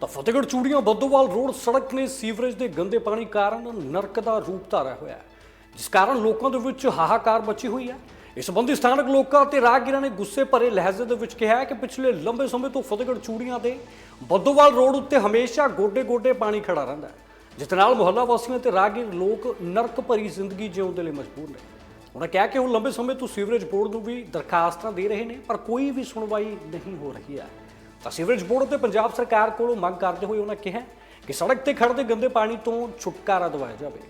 ਤਾਂ ਫਤਿਹਗੜ੍ਹ ਚੂੜੀਆਂ ਬੱਦੋਵਾਲ ਰੋਡ ਸੜਕ ਨੇ ਸੀਵਰੇਜ ਦੇ ਗੰਦੇ ਪਾਣੀ ਕਾਰਨ ਨਰਕ ਦਾ ਰੂਪ ਧਾਰਿਆ ਹੋਇਆ ਹੈ, ਜਿਸ ਕਾਰਨ ਲੋਕਾਂ ਦੇ ਵਿੱਚ ਹਾਹਾਕਾਰ ਮਚੀ ਹੋਈ ਹੈ। ਇਸ ਸੰਬੰਧੀ ਸਥਾਨਕ ਲੋਕਾਂ ਅਤੇ ਰਾਹਗੀਰਾਂ ਨੇ ਗੁੱਸੇ ਭਰੇ ਲਹਿਜੇ ਦੇ ਵਿੱਚ ਕਿਹਾ ਕਿ ਪਿਛਲੇ ਲੰਬੇ ਸਮੇਂ ਤੋਂ ਫਤਿਹਗੜ੍ਹ ਚੂੜੀਆਂ ਦੇ ਬੱਦੋਵਾਲ ਰੋਡ ਉੱਤੇ ਹਮੇਸ਼ਾ ਗੋਡੇ-ਗੋਡੇ ਪਾਣੀ ਖੜਾ ਰਹਿੰਦਾ ਹੈ, ਜਿਸ ਨਾਲ ਮੁਹੱਲਾ ਵਾਸੀਆਂ ਤੇ ਰਾਹਗੀਰ ਲੋਕ ਨਰਕ ਭਰੀ ਜ਼ਿੰਦਗੀ ਜਿਉਣ ਦੇ ਲਈ ਮਜਬੂਰ ਨੇ। ਉਹਨਾਂ ਕਿਹਾ ਕਿ ਉਹ ਲੰਬੇ ਸਮੇਂ ਤੋਂ ਸੀਵਰੇਜ ਬੋਰਡ ਨੂੰ ਵੀ ਦਰਖਾਸਤਾਂ ਦੇ ਰਹੇ ਨੇ, ਪਰ ਕੋਈ ਵੀ ਸੁਣਵਾਈ ਨਹੀਂ ਹੋ ਰਹੀ ਹੈ। ਤਾਂ ਸੀਵਰੇਜ ਬੋਰਡ ਤੇ ਪੰਜਾਬ ਸਰਕਾਰ ਕੋਲੋਂ ਮੰਗ ਕਰਦੇ ਹੋਏ ਉਹਨਾਂ ਕਿਹਾ ਕਿ ਸੜਕ ਤੇ ਖੜਦੇ ਗੰਦੇ ਪਾਣੀ ਤੋਂ ਛੁਟਕਾਰਾ ਦਿਵਾਇਆ ਜਾਵੇ।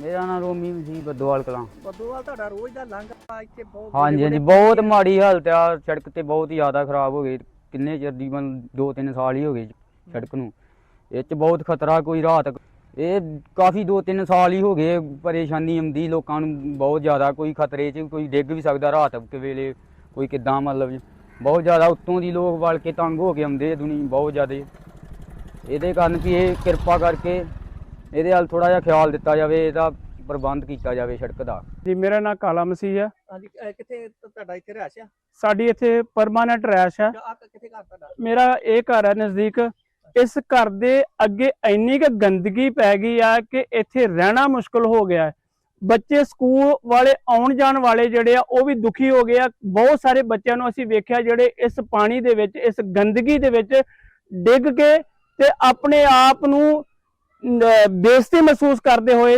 ਮੇਰਾ ਨਾਮ ਰੋਮੀ ਮਸੀਹ ਬੱਦੋਵਾਲ ਕਲਾਂ। ਬੱਦੋਵਾਲ ਤੁਹਾਡਾ ਰੋਜ਼ ਦਾ ਲੰਘ ਇੱਥੇ ਬਹੁਤ ਹਾਂਜੀ ਹਾਂਜੀ ਬਹੁਤ ਮਾੜੀ ਹਾਲਤ ਆ ਸੜਕ ਤੇ ਬਹੁਤ ਹੀ ਜ਼ਿਆਦਾ ਖਰਾਬ ਹੋ ਗਈ ਕਿੰਨੇ ਚਿਰ ਦੀ ਮਨ 2-3 ਸਾਲ ਹੀ ਹੋ ਗਏ ਸੜਕ ਨੂੰ। ਇਹ ਚ ਬਹੁਤ ਖਤਰਾ ਕੋਈ ਰਾਤ ਇਹ ਕਾਫੀ 2-3 ਸਾਲ ਹੀ ਹੋ ਗਏ ਪਰੇਸ਼ਾਨੀ ਆਉਂਦੀ ਲੋਕਾਂ ਨੂੰ ਬਹੁਤ ਜ਼ਿਆਦਾ ਕੋਈ ਖਤਰੇ 'ਚ ਕੋਈ ਡਿੱਗ ਵੀ ਸਕਦਾ ਰਾਤ ਕੇ ਵੇਲੇ ਕੋਈ ਕਿੱਦਾਂ ਮਤਲਬ ਬਹੁਤ ਜ਼ਿਆਦਾ ਉੱਤੋਂ ਦੀ ਲੋਕ ਵਲ ਕੇ ਤੰਗ ਹੋ ਕੇ ਆਉਂਦੇ ਦੁਨੀ ਬਹੁਤ ਜ਼ਿਆਦਾ। ਇਹਦੇ ਕਾਰਨ ਵੀ ਇਹ ਕਿਰਪਾ ਕਰਕੇ ਇਹਦੇ ਵੱਲ ਥੋੜਾ ਜਿਹਾ ਖਿਆਲ ਦਿੱਤਾ ਜਾਵੇ ਇਹਦਾ ਪ੍ਰਬੰਧ ਕੀਤਾ ਜਾਵੇ ਸੜਕ ਦਾ। ਜੀ ਮੇਰਾ ਨਾਮ ਕਾਲਾ ਮਸੀਹ ਹੈ ਹਾਂਜੀ ਅਹ ਕਿੱਥੇ ਤ- ਤੁਹਾਡਾ ਇੱਥੇ ਰਹਿਸ਼ ਆ? ਸਾਡੀ ਇੱਥੇ ਪਰਮਾਨੈਂਟ ਰੈਸ਼ ਹੈ ਜਾਂ ਆ ਕਿੱਥੇ ਘਰ ਤੁਹਾਡਾ? ਮੇਰਾ ਇਹ ਘਰ ਹੈ ਨਜ਼ਦੀਕ। ਇਸ ਘਰ ਦੇ ਅੱਗੇ ਇੰਨੀ ਕੁ ਗੰਦਗੀ ਪੈ ਗਈ ਆ ਕਿ ਇੱਥੇ ਰਹਿਣਾ ਮੁਸ਼ਕਲ ਹੋ ਗਿਆ। ਹੈ ਬੱਚੇ ਸਕੂਲ ਵਾਲੇ ਆਉਣ ਜਾਣ ਵਾਲੇ ਜਿਹੜੇ ਆ ਉਹ ਵੀ ਦੁਖੀ ਹੋ ਗਏ ਆ। ਬਹੁਤ ਸਾਰੇ ਬੱਚਿਆਂ ਨੂੰ ਅਸੀਂ ਵੇਖਿਆ ਜਿਹੜੇ ਇਸ ਪਾਣੀ ਦੇ ਵਿੱਚ ਇਸ ਗੰਦਗੀ ਦੇ ਵਿੱਚ ਡਿੱਗ ਕੇ ਤੇ ਆਪਣੇ ਆਪ ਨੂੰ ਅਹ, ਬੇਇੱਜ਼ਤੀ ਮਹਿਸੂਸ ਕਰਦੇ ਹੋਏ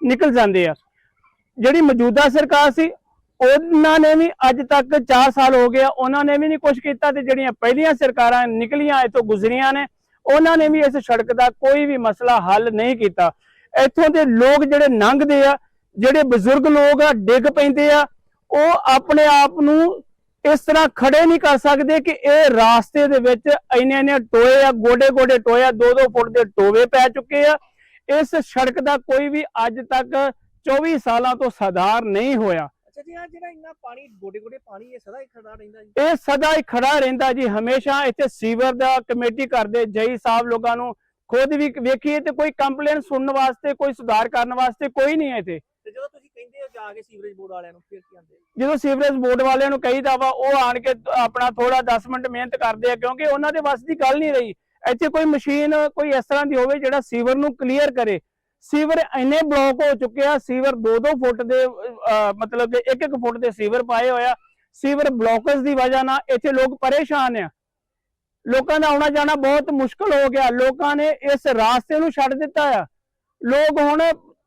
ਨਿਕਲ ਜਾਂਦੇ ਆ। ਜਿਹੜੀ ਮੌਜੂਦਾ ਸਰਕਾਰ ਸੀ ਉਹਨਾਂ ਨੇ ਵੀ ਅੱਜ ਤੱਕ 4 ਸਾਲ ਹੋ ਗਿਆ ਉਹਨਾਂ ਨੇ ਵੀ ਨਹੀਂ ਕੁਝ ਕੀਤਾ ਤੇ ਜਿਹੜੀਆਂ ਪਹਿਲੀਆਂ ਸਰਕਾਰਾਂ ਨਿਕਲੀਆਂ ਇਥੋਂ ਗੁਜ਼ਰੀਆਂ ਨੇ ਉਹਨਾਂ ਨੇ ਵੀ ਇਸ ਸੜਕ ਦਾ ਕੋਈ ਵੀ ਮਸਲਾ ਹੱਲ ਨਹੀਂ ਕੀਤਾ। ਇੱਥੋਂ ਦੇ ਲੋਕ ਜਿਹੜੇ ਲੰਘਦੇ ਆ ਜਿਹੜੇ ਬਜ਼ੁਰਗ ਲੋਕ ਆ ਡਿੱਗ ਪੈਂਦੇ ਆ ਉਹ ਆਪਣੇ ਆਪ ਨੂੰ ਇਸ ਤਰ੍ਹਾਂ ਖੜੇ ਨਹੀਂ ਕਰ ਸਕਦੇ ਕਿ ਇਹ ਰਾਸਤੇ ਦੇ ਵਿੱਚ ਇੰਨੇ ਇੰਨੇ ਟੋਏ ਆ ਗੋਡੇ ਗੋਡੇ ਟੋਏ ਆ 2-2 ਫੁੱਟ ਦੇ ਟੋਵੇ ਪੈ ਚੁੱਕੇ ਆ। ਇਸ ਸੜਕ ਦਾ ਕੋਈ ਵੀ ਅੱਜ ਤੱਕ 24 ਸਾਲਾਂ ਤੋਂ ਸੁਧਾਰ ਨਹੀਂ ਹੋਇਆ। ਅੱਛਾ ਜੀ ਆ ਜਿਹੜਾ ਇੰਨਾ ਪਾਣੀ ਗੋਡੇ ਗੋਡੇ ਪਾਣੀ ਇਹ ਸਦਾ ਹੀ ਖੜਾ ਰਹਿੰਦਾ ਜੀ? ਇਹ ਸਦਾ ਹੀ ਖੜਾ ਰਹਿੰਦਾ ਜੀ। ਹਮੇਸ਼ਾ ਇੱਥੇ ਸੀਵਰ ਦਾ ਕਮੇਟੀ ਕਰਦੇ ਜਈ ਸਾਹਿਬ ਲੋਕਾਂ ਨੂੰ ਖੁਦ ਵੀ ਵੇਖੀਏ ਤੇ ਕੋਈ ਕੰਪਲੇਨ ਸੁਣਨ ਵਾਸਤੇ ਕੋਈ ਸੁਧਾਰ ਕਰਨ ਵਾਸਤੇ ਕੋਈ ਨਹੀਂ ਹੈ ਇੱਥੇ। ਤੇ ਜਦੋਂ ਤੁਸੀਂ ਕਹਿੰਦੇ ਹੋ ਜਾ ਕੇ ਸੀਵਰੇਜ ਬੋਰਡ ਵਾਲਿਆਂ ਨੂੰ ਫਿਰ ਕੀ ਆਂਦੇ ਜਦੋਂ ਸੀਵਰੇਜ ਬੋਰਡ ਵਾਲਿਆਂ ਨੂੰ ਕਹੀਦਾ ਵਾ ਉਹ ਆਣ ਕੇ ਆਪਣਾ ਥੋੜਾ 10 ਮਿੰਟ ਮਿਹਨਤ ਕਰਦੇ ਆ ਕਿਉਂਕਿ ਉਹਨਾਂ ਦੇ ਵੱਸ ਦੀ ਗੱਲ ਨਹੀਂ ਰਹੀ। ਇੱਥੇ ਕੋਈ ਮਸ਼ੀਨ ਕੋਈ ਇਸ ਤਰ੍ਹਾਂ ਦੀ ਹੋਵੇ ਜਿਹੜਾ ਸੀਵਰ ਨੂੰ ਕਲੀਅਰ ਕਰੇ। ਸੀਵਰ ਇੰਨੇ ਬਲੌਕ ਹੋ ਚੁੱਕੇ ਆ ਸੀਵਰ 2-2 ਫੁੱਟ ਦੇ ਮਤਲਬ ਕਿ 1-1 ਫੁੱਟ ਦੇ ਸੀਵਰ ਪਾਏ ਹੋਇਆ ਸੀਵਰ ਬਲੌਕਸ ਦੀ ਵਜ੍ਹਾ ਨਾਲ ਇੱਥੇ ਲੋਕ ਪਰੇਸ਼ਾਨ ਆ। ਲੋਕਾਂ ਦਾ ਆਉਣਾ ਜਾਣਾ ਬਹੁਤ ਮੁਸ਼ਕਲ ਹੋ ਗਿਆ। ਲੋਕਾਂ ਨੇ ਇਸ ਰਾਸਤੇ ਨੂੰ ਛੱਡ ਦਿੱਤਾ ਆ। ਲੋਕ ਹੁਣ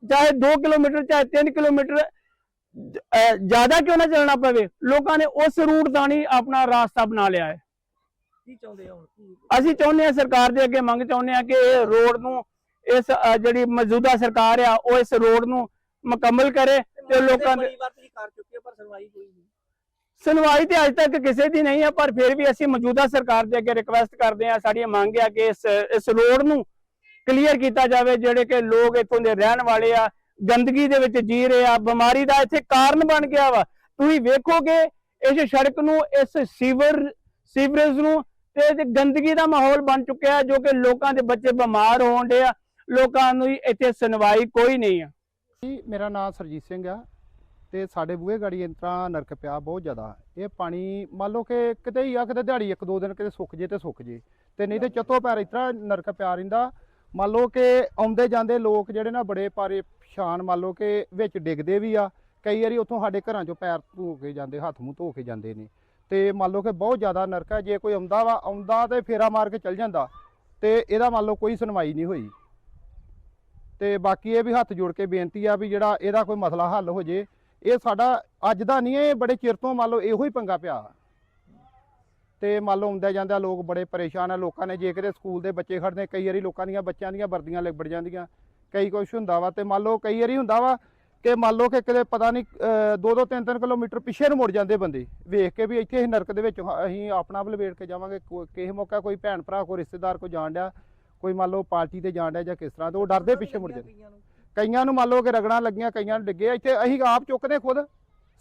ਚਾਹੇ 2 ਕਿਲੋਮੀਟਰ ਚਾਹੇ 3 ਕਿਲੋਮੀਟਰ ਜ਼ਿਆਦਾ ਕਿਉਂ ਨਾ ਚੱਲਣਾ ਪਵੇ? ਲੋਕਾਂ ਨੇ ਉਸ ਰੂਟ ਦਾ ਨਹੀਂ ਆਪਣਾ ਰਾਸਤਾ ਬਣਾ ਲਿਆ ਹੈ। ਕੀ ਚਾਹੁੰਦੇ ਹੋ ਅਸੀਂ ਚਾਹੁੰਦੇ ਹਾਂ ਸਰਕਾਰ ਦੇ ਅੱਗੇ ਮੰਗ ਚਾਹੁੰਦੇ ਹਾਂ ਕਿ ਇਹ ਰੋਡ ਨੂੰ ਇਸ ਜਿਹੜੀ ਮੌਜੂਦਾ ਸਰਕਾਰ ਆ ਉਹ ਇਸ ਰੋਡ ਨੂੰ ਮੁਕੰਮਲ ਕਰੇ ਤੇ ਲੋਕਾਂ ਦੇ ਕਈ ਵਾਰ ਤੁਸੀਂ ਕਰ ਚੁੱਕੇ ਪਰ ਸੁਣਵਾਈ ਹੋਈ ਨਹੀਂ। ਸੁਣਵਾਈ ਤੇ ਅੱਜ ਤੱਕ ਕਿਸੇ ਦੀ ਨਹੀਂ ਹੈ ਪਰ ਫਿਰ ਵੀ ਅਸੀਂ ਮੌਜੂਦਾ ਸਰਕਾਰ ਦੇ ਅੱਗੇ ਰਿਕਵੈਸਟ ਕਰਦੇ ਹਾਂ, ਸਾਡੀਆਂ ਮੰਗ ਹੈ ਕਿ ਇਸ ਇਸ ਰੋਡ ਨੂੰ ਕਲੀਅਰ ਕੀਤਾ ਜਾਵੇ, ਜਿਹੜੇ ਕਿ ਲੋਕ ਇੱਥੋਂ ਦੇ ਰਹਿਣ ਵਾਲੇ ਆ, ਗੰਦਗੀ ਦੇ ਵਿੱਚ ਜੀ ਰਹੇ ਆ, ਬਿਮਾਰੀ ਦਾ ਇੱਥੇ ਕਾਰਨ ਬਣ ਗਿਆ ਵਾ। ਤੁਸੀਂ ਵੇਖੋਗੇ, ਇਸ ਸੜਕ ਨੂੰ, ਇਸ ਸੀਵਰ, ਸੀਵਰੇਜ ਨੂੰ ਤੇ ਗੰਦਗੀ ਦਾ ਮਾਹੌਲ ਬਣ ਚੁੱਕਿਆ ਜੋ ਕਿ ਲੋਕਾਂ ਦੇ ਬੱਚੇ ਬਿਮਾਰ ਹੋਣ ਦੇ ਆ। ਲੋਕਾਂ ਨੂੰ ਇੱਥੇ ਸੁਣਵਾਈ ਕੋਈ ਨਹੀਂ ਆ। ਜੀ, ਮੇਰਾ ਨਾਮ ਸਰਜੀਤ ਸਿੰਘ ਆ। ਤੇ ਸਾਡੇ ਬੂਹੇ ਗਾੜੀ ਇਸ ਨਰਕ ਪਿਆ ਬਹੁਤ ਜ਼ਿਆਦਾ। ਇਹ ਪਾਣੀ ਮੰਨ ਲਓ ਕਿ ਕਿਤੇ ਹੀ ਆ, ਕਿਤੇ ਦਿਹਾੜੀ ਇੱਕ ਦੋ ਦਿਨ ਕਿਤੇ ਸੁੱਕ ਜੇ ਤੇ ਸੁੱਕ ਜੇ। ਤੇ ਨਹੀਂ ਤੇ ਚੱਤੋ ਪੈਰ ਇਸ ਨਰਕ ਪਿਆ ਰਹਿੰਦਾ। ਮੰਨ ਲਓ ਕਿ ਆਉਂਦੇ ਜਾਂਦੇ ਲੋਕ ਜਿਹੜੇ ਨਾ ਬੜੇ ਪਾਰੇ ਪਛਾਣ ਮੰਨ ਲਓ ਕਿ ਵਿੱਚ ਡਿੱਗਦੇ ਵੀ ਆ। ਕਈ ਵਾਰੀ ਉੱਥੋਂ ਸਾਡੇ ਘਰਾਂ ਚੋਂ ਪੈਰ ਧੋ ਕੇ ਜਾਂਦੇ, ਹੱਥ ਮੂੰਹ ਧੋ ਕੇ ਜਾਂਦੇ ਨੇ। ਤੇ ਮੰਨ ਲਓ ਕਿ ਬਹੁਤ ਜ਼ਿਆਦਾ ਨਰਕ ਹੈ ਜੇ ਕੋਈ ਆਉਂਦਾ ਵਾ, ਆਉਂਦਾ ਤੇ ਫੇਰਾ ਮਾਰ ਕੇ ਚੱਲ ਜਾਂਦਾ। ਤੇ ਇਹਦਾ ਮੰਨ ਲਓ ਕੋਈ ਸੁਣਵਾਈ ਨਹੀਂ ਹੋਈ। ਤੇ ਬਾਕੀ ਇਹ ਵੀ ਹੱਥ ਜੋੜ ਕੇ ਬੇਨਤੀ ਆ ਵੀ ਜਿਹੜਾ ਇਹਦਾ ਕੋਈ ਮਸਲਾ ਹੱਲ ਹੋ ਜੇ ਇਹ ਸਾਡਾ ਅੱਜ ਦਾ ਨਹੀਂ, ਇਹ ਬੜੇ ਚਿਰ ਤੋਂ ਮੰਨ ਲਓ ਇਹੋ ਹੀ ਪੰਗਾ ਪਿਆ ਤੇ ਮੰਨ ਲਓ ਆਉਂਦੇ ਜਾਂਦਾ ਲੋਕ ਬੜੇ ਪਰੇਸ਼ਾਨ ਆ, ਲੋਕਾਂ ਨੇ ਜੇ ਕਿਤੇ ਸਕੂਲ ਦੇ ਬੱਚੇ ਖੜਦੇ ਕਈ ਵਾਰੀ ਲੋਕਾਂ ਦੀਆਂ ਬੱਚਿਆਂ ਦੀਆਂ ਵਰਦੀਆਂ ਲਿਬੜ ਜਾਂਦੀਆਂ, ਕਈ ਕੁਛ ਹੁੰਦਾ ਵਾ। ਤੇ ਮੰਨ ਲਓ ਕਈ ਵਾਰੀ ਹੁੰਦਾ ਵਾ ਕਿ ਮੰਨ ਲਓ ਕਿ ਕਿਤੇ ਪਤਾ ਨਹੀਂ ਦੋ ਦੋ ਤਿੰਨ ਤਿੰਨ ਕਿਲੋਮੀਟਰ ਪਿੱਛੇ ਨੂੰ ਮੁੜ ਜਾਂਦੇ ਬੰਦੇ। ਵੇਖ ਕੇ ਵੀ ਇੱਥੇ ਅਸੀਂ ਨਰਕ ਦੇ ਵਿੱਚ ਅਸੀਂ ਆਪਣਾ ਬਲਵੇੜ ਕੇ ਜਾਵਾਂਗੇ। ਕੋ- ਕਿਸੇ ਮੌਕਾ ਕੋਈ ਭੈਣ ਭਰਾ, ਕੋਈ ਰਿਸ਼ਤੇਦਾਰ ਕੋਈ ਜਾਣ ਡਿਆ, ਕੋਈ ਮੰਨ ਲਓ ਪਾਰਟੀ ਤੇ ਜਾਣ ਡਿਆ ਜਾਂ ਕਿਸ ਤਰ੍ਹਾਂ, ਤੇ ਉਹ ਡਰਦੇ ਪਿੱਛੇ ਮੁੜ ਜਾਂਦੇ। ਕਈਆਂ ਨੂੰ। ਮੰਨ ਲਓ ਕਿ ਰਗੜਾਂ ਲੱਗੀਆਂ ਕਈਆਂ ਨੂੰ ਡਿੱਗੇ। ਇੱਥੇ ਅਸੀਂ ਆਪ ਚੁੱਕਦੇ ਖੁਦ।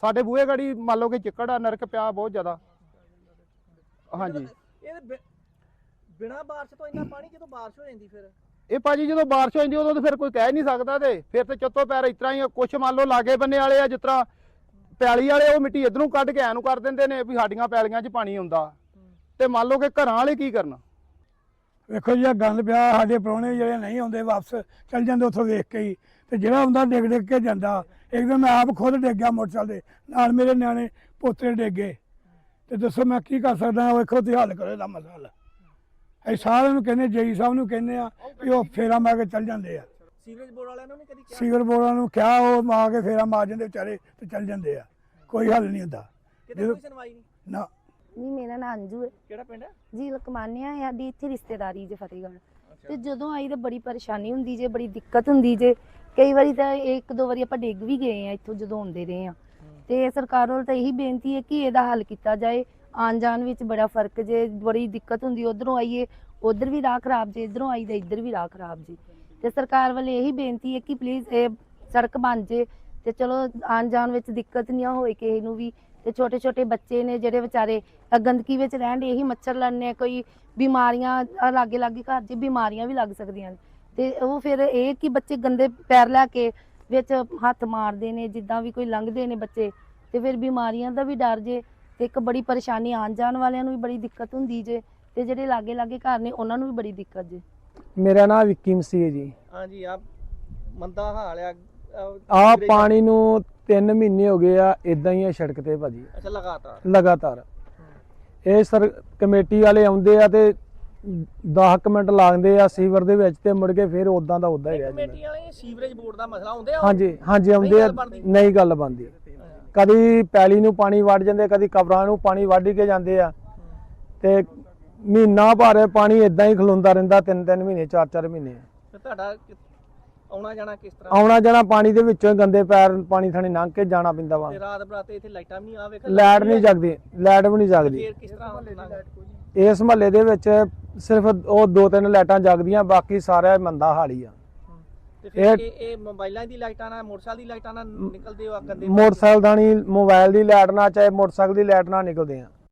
ਸਾਡੇ ਬੂਹੇ ਗਾੜੀ ਮੰਨ ਲਓ ਕਿ ਚਿੱਕੜ ਆ ਨਰਕ ਪਿਆ ਬਹੁਤ ਜ਼ਿਆਦਾ। ਹਾਂਜੀ। ਇਹ ਬਿ- ਬਿਨਾਂ ਬਾਰਿਸ਼ ਤੋਂ ਇੰਨਾ ਪਾਣੀ ਜਦੋਂ ਬਾਰਿਸ਼ ਹੋ ਜਾਂਦੀ ਫਿਰ? ਇਹ ਭਾਜੀ ਜਦੋਂ ਬਾਰਿਸ਼ ਹੋ ਜਾਂਦੀ ਉਦੋਂ ਤਾਂ ਫਿਰ ਕੋਈ ਕਹਿ ਨਹੀਂ ਸਕਦਾ ਤੇ। ਫਿਰ ਤੇ ਚੱਤੋ ਪੈਰ ਇਸ ਤਰ੍ਹਾਂ ਹੀ। ਕੁਛ ਮੰਨ ਲਓ ਲਾਗੇ ਬੰਨੇ ਵਾਲੇ ਆ ਜਿਸ ਤਰ੍ਹਾਂ ਪੈਲੀ ਵਾਲੇ ਉਹ ਮਿੱਟੀ ਇਧਰੋਂ ਕੱਢ ਕੇ ਐ ਨੂੰ ਕਰ ਦਿੰਦੇ ਨੇ ਵੀ ਸਾਡੀਆਂ ਪੈਲੀਆਂ 'ਚ ਪਾਣੀ ਆਉਂਦਾ ਤੇ ਮੰਨ ਲਓ ਕਿ ਘਰਾਂ ਵਾਲੇ ਕੀ ਕਰਨ? ਵੇਖੋ ਜੀ ਆਹ ਗੰਦ ਪਿਆ ਸਾਡੇ ਪ੍ਰਾਹੁਣੇ ਜਿਹੜੇ ਨਹੀਂ ਆਉਂਦੇ ਵਾਪਸ ਚੱਲ ਜਾਂਦੇ ਉੱਥੋਂ ਵੇਖ ਕੇ ਹੀ। ਤੇ ਜਿਹੜਾ ਆਉਂਦਾ ਡਿੱਗ ਡਿੱਗ ਕੇ ਜਾਂਦਾ। ਇੱਕਦਮ ਮੈਂ ਆਪ ਖੁਦ ਡਿੱਗ ਗਿਆ ਮੋਟਰਸਾਈਕਲ ਦੇ ਨਾਲ ਮੇਰੇ ਨਿਆਣੇ ਪੋਤਰੇ ਡਿੱਗੇ ਤੇ ਦੱਸੋ ਮੈਂ ਕੀ ਕਰ ਸਕਦਾ? ਵੇਖੋ ਤੇ ਹੱਲ ਕਰੋ ਇਹਦਾ ਮਸਲਾ। ਅਸੀਂ ਸਾਰਿਆਂ ਨੂੰ ਕਹਿੰਦੇ ਜੇਈ ਸਾਹਿਬ ਨੂੰ ਕਹਿੰਦੇ ਆ ਵੀ ਉਹ ਫੇਰਾ ਮਾਰ ਕੇ ਚੱਲ ਜਾਂਦੇ ਆ। ਸੀਵਰੇਜ ਬੋਰਡ ਵਾਲਿਆਂ ਨੂੰ ਨਹੀਂ ਕਦੀ ਕਿਹਾ? ਸੀਵਰ ਬੋਰਡਾਂ ਨੂੰ ਕਿਹਾ ਉਹ ਮਾਰ ਕੇ ਫੇਰਾ ਮਾਰ ਜਾਂਦੇ ਵਿਚਾਰੇ ਤੇ ਚੱਲ ਜਾਂਦੇ ਆ। ਕੋਈ ਹੱਲ ਨਹੀਂ ਹੁੰਦਾ। ਕਿਤੇ ਕੋਈ ਸੁਣਵਾਈ ਨਹੀਂ? ਨਾ। ਨਹੀਂ ਮੇਰਾ ਨਾਂ ਅੰਜੂ ਹੈ। ਕਿਹੜਾ ਪਿੰਡ ਹੈ? ਜੀ ਲਕਮਾਨਿਆ ਹੈ ਸਾਡੀ ਇੱਥੇ ਰਿਸ਼ਤੇਦਾਰੀ ਜੇ ਫਤਿਹਗੜ੍ਹ। ਤੇ ਜਦੋਂ ਆਈ ਤਾਂ ਬੜੀ ਪਰੇਸ਼ਾਨੀ ਹੁੰਦੀ ਜੇ ਬੜੀ ਦਿੱਕਤ ਹੁੰਦੀ ਜੇ। ਕਈ ਵਾਰੀ ਤਾਂ ਇੱਕ ਦੋ ਵਾਰੀ ਆਪਾਂ ਡਿੱਗ ਵੀ ਗਏ ਆ ਇੱਥੋਂ ਜਦੋਂ ਆਉਂਦੇ ਰਹੇ ਆ। ਤੇ ਸਰਕਾਰ ਵੱਲ ਤਾਂ ਇਹੀ ਬੇਨਤੀ ਹੈ ਕਿ ਇਹਦਾ ਹੱਲ ਕੀਤਾ ਜਾਏ। ਆਉਣ ਜਾਣ ਵਿੱਚ ਬੜਾ ਫ਼ਰਕ ਜੇ ਬੜੀ ਦਿੱਕਤ ਹੁੰਦੀ ਉਧਰੋਂ ਆਈਏ ਉਧਰ ਵੀ ਰਾਹ ਖਰਾਬ ਜੇ ਇਧਰੋਂ ਆਈ ਤਾਂ ਇੱਧਰ ਵੀ ਰਾਹ ਖਰਾਬ ਜੀ। ਤੇ ਸਰਕਾਰ ਵੱਲ ਇਹੀ ਬੇਨਤੀ ਹੈ ਕਿ ਪਲੀਜ਼ ਇਹ ਸੜਕ ਬਣ ਜੇ। ਤੇ ਚਲੋ ਆਉਣ ਜਾਣ ਵਿੱਚ ਦਿੱਕਤ ਨਹੀਂ ਹੋਏ ਕਿਸੇ ਨੂੰ ਵੀ। ਤੇ ਛੋਟੇ ਛੋਟੇ ਬੱਚੇ ਨੇ ਜਿਹੜੇ ਵਿਚਾਰੇ ਗੰਦਗੀ ਵਿੱਚ ਰਹਿਣ ਦੇ ਇਹੀ ਮੱਛਰ ਲੜਨੇ ਕੋਈ ਬਿਮਾਰੀਆਂ ਲਾਗੇ ਲਾਗੇ ਘਰ 'ਚ ਬਿਮਾਰੀਆਂ ਵੀ ਲੱਗ ਸਕਦੀਆਂ ਨੇ। ਤੇ ਉਹ ਫਿਰ ਇਹ ਕਿ ਬੱਚੇ ਗੰਦੇ ਪੈਰ ਲੈ ਕੇ ਵਿੱਚ ਹੱਥ ਮਾਰਦੇ ਨੇ ਜਿੱਦਾਂ ਵੀ ਕੋਈ ਲੰਘਦੇ ਨੇ ਬੱਚੇ ਤੇ ਫਿਰ ਬਿਮਾਰੀਆਂ ਦਾ ਵੀ ਡਰ ਜੇ ਤੇ ਇੱਕ ਬੜੀ ਪਰੇਸ਼ਾਨੀ ਆਉਣ ਜਾਣ ਵਾਲਿਆਂ ਨੂੰ ਵੀ ਬੜੀ ਦਿੱਕਤ ਹੁੰਦੀ ਜੇ ਤੇ ਜਿਹੜੇ ਲਾਗੇ ਲਾਗੇ ਘਰ ਨੇ ਉਹਨਾਂ ਨੂੰ ਵੀ ਬੜੀ ਦਿੱਕਤ ਜੇ। ਮੇਰਾ ਨਾਮ ਵਿੱਕੀ ਮਸੀਹ ਹੈ ਜੀ। ਹਾਂਜੀ ਆ ਮੰਦਾ ਹਾਲ ਆ ਆ ਪਾਣੀ ਨੂੰ 3 ਮਹੀਨੇ ਹੋ ਗਏ ਆ ਇਦਾਂ ਹੀ ਆ ਸੜਕ ਤੇ ਭਾਜੀ। ਅੱਛਾ ਲਗਾਤਾਰ? ਲਗਾਤਾਰ। ਇਹ ਸਰ ਕਮੇਟੀ ਵਾਲੇ ਆਉਂਦੇ ਆ ਤੇ 10 ਮਿੰਟ ਲਾਉਂਦੇ ਆ ਸੀਵਰ ਦੇ ਵਿੱਚ ਤੇ ਮੁੜ ਕੇ ਫਿਰ ਉਦਾਂ ਦਾ ਉਦਾਂ ਹੀ ਰਹਿ ਜਾਂਦਾ। ਕਮੇਟੀ ਵਾਲੇ ਸੀਵਰੇਜ ਬੋਰਡ ਦਾ ਮਸਲਾ ਹੁੰਦੇ ਆ? ਹਾਂਜੀ ਹਾਂਜੀ ਆਉਂਦੇ ਆ। ਨਹੀਂ ਗੱਲ ਬੰਦੀ ਕਦੀ ਪੈਲੀ ਨੂੰ ਪਾਣੀ ਵੱਢ ਜਾਂਦੇ ਕਦੀ ਕਬਰਾਂ ਨੂੰ ਪਾਣੀ ਵੱਢ ਕੇ ਜਾਂਦੇ ਆ। ਤੇ ਮਹੀਨਾ ਭਰ ਪਾਣੀ ਇਦਾਂ ਹੀ ਖਲੋਂਦਾ ਰਹਿੰਦਾ ਤਿੰਨ ਤਿੰਨ ਮਹੀਨੇ ਚਾਰ ਚਾਰ ਮਹੀਨੇ ਤੁਹਾਡਾ ਆਉਣਾ ਜਾਣਾ ਕਿਸ ਤਰ੍ਹਾਂ? ਆਉਣਾ ਜਾਣਾ ਪਾਣੀ ਦੇ ਵਿੱਚੋਂ ਹੀ ਗੰਦੇ ਪੈਰ ਪਾਣੀ ਥਾਣੀ ਲੰਘ ਕੇ ਜਾਣਾ ਪੈਂਦਾ ਵਾ। ਤੇ ਰਾਤ ਬਰਾਤੇ ਇੱਥੇ ਲਾਈਟਾਂ ਵੀ ਨਹੀਂ ਆ ਵੇਖ ਲਾਈਟ ਨਹੀਂ ਜਗਦੀ ਲਾਈਟ ਵੀ ਨਹੀਂ ਜਗਦੀ। ਫੇਰ ਕਿਸ ਤਰ੍ਹਾਂ ਹੋਣਾ? ਇਸ ਮਹੱਲੇ ਦੇ ਵਿੱਚ ਸਿਰਫ ਉਹ ਦੋ ਤਿੰਨ ਲਾਈਟਾਂ ਜਗਦੀਆਂ ਬਾਕੀ ਸਾਰਾ ਮੰਦਾ ਹਾਲ ਹੀ ਆ। ਤੇ ਫਿਰ ਇਹ- ਮੋਬਾਈਲਾਂ ਦੀ ਲਾਈਟਾਂ ਨਾਲ ਮੋਟਰਸਾਈਕਲ ਦੀ ਲਾਈਟਾਂ ਨਾਲ ਨਿਕਲਦੇ ਹੋ ਆ ਗੰਦੇ ਮੋਟਰਸਾਈਕਲ ਦਾ ਨਹੀਂ ਮੋਬਾਈਲ ਦੀ ਲਾਈਟ ਨਾਲ ਚਾਹੇ ਮੋਟਰਸਾਈਕਲ ਦੀ ਲਾਈਟ ਨਾਲ ਨਿਕਲਦੇ ਆ।